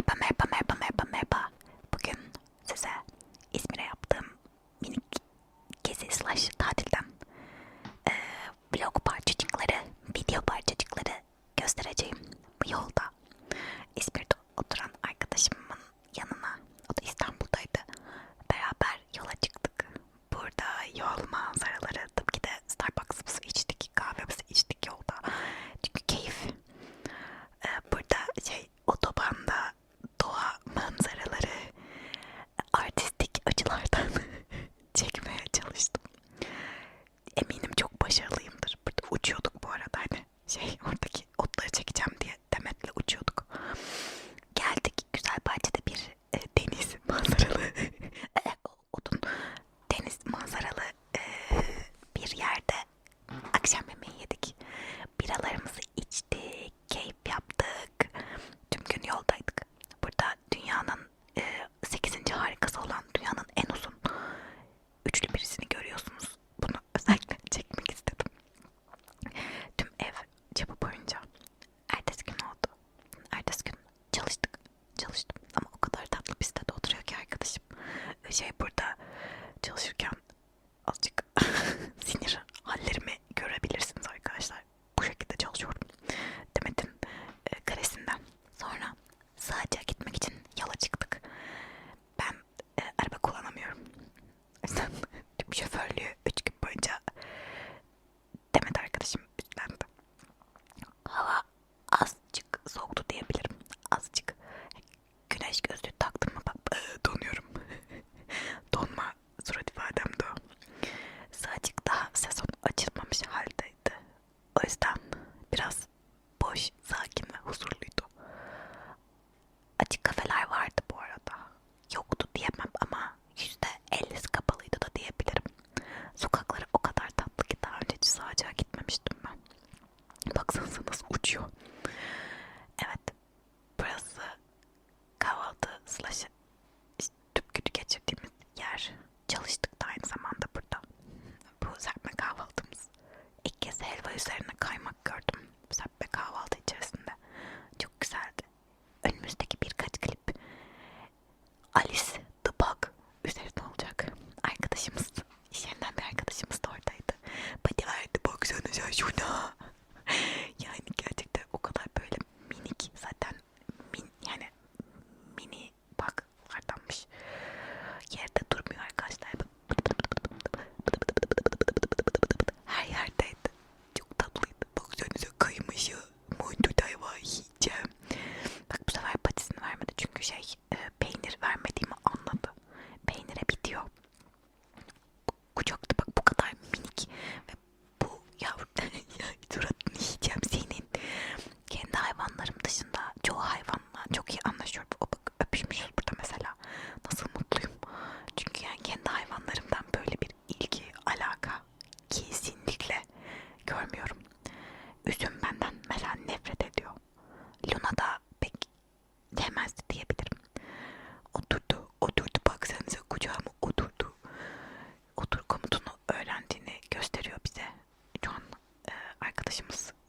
merhaba merhaba merhaba merhaba merhaba. Bugün size İzmir'e yaptığım minik gezi slash tatilden e, vlog parçacıkları, video parçacıkları göstereceğim. Bu yolda İzmir'de oturan arkadaşımın yanına, o da İstanbul'daydı. Beraber yola çıktık. Burada yol manzaraları üçlü birisini James.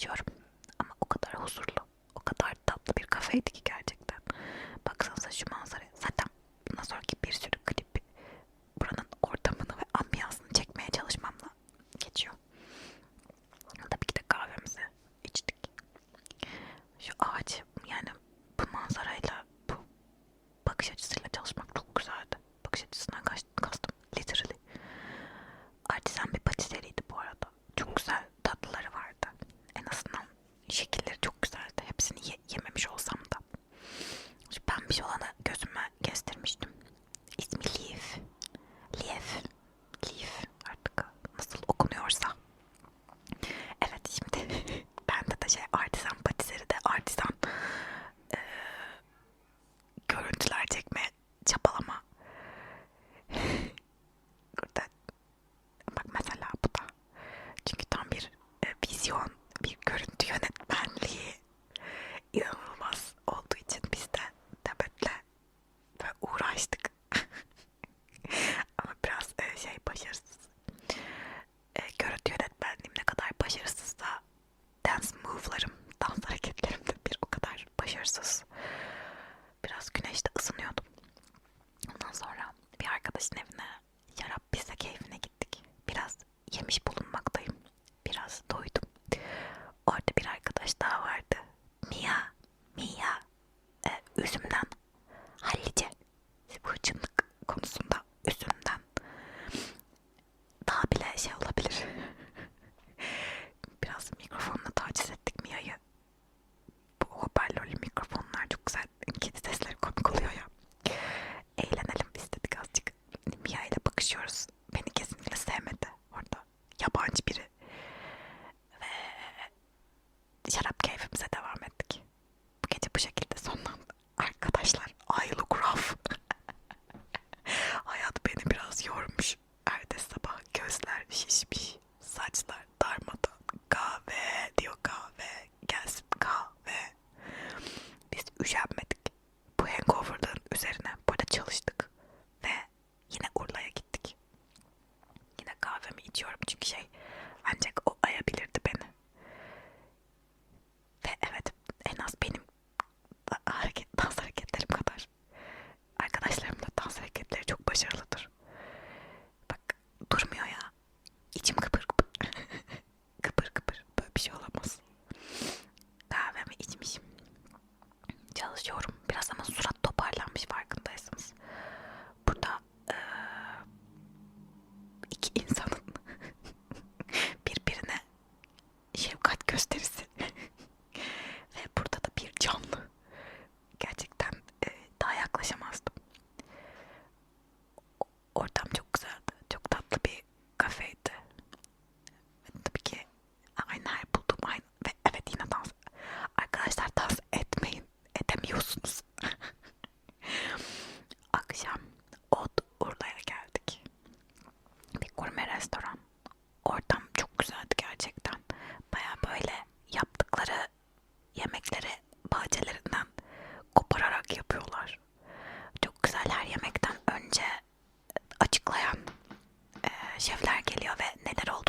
Çalışıyorum. Şefler geliyor ve neler olduğunu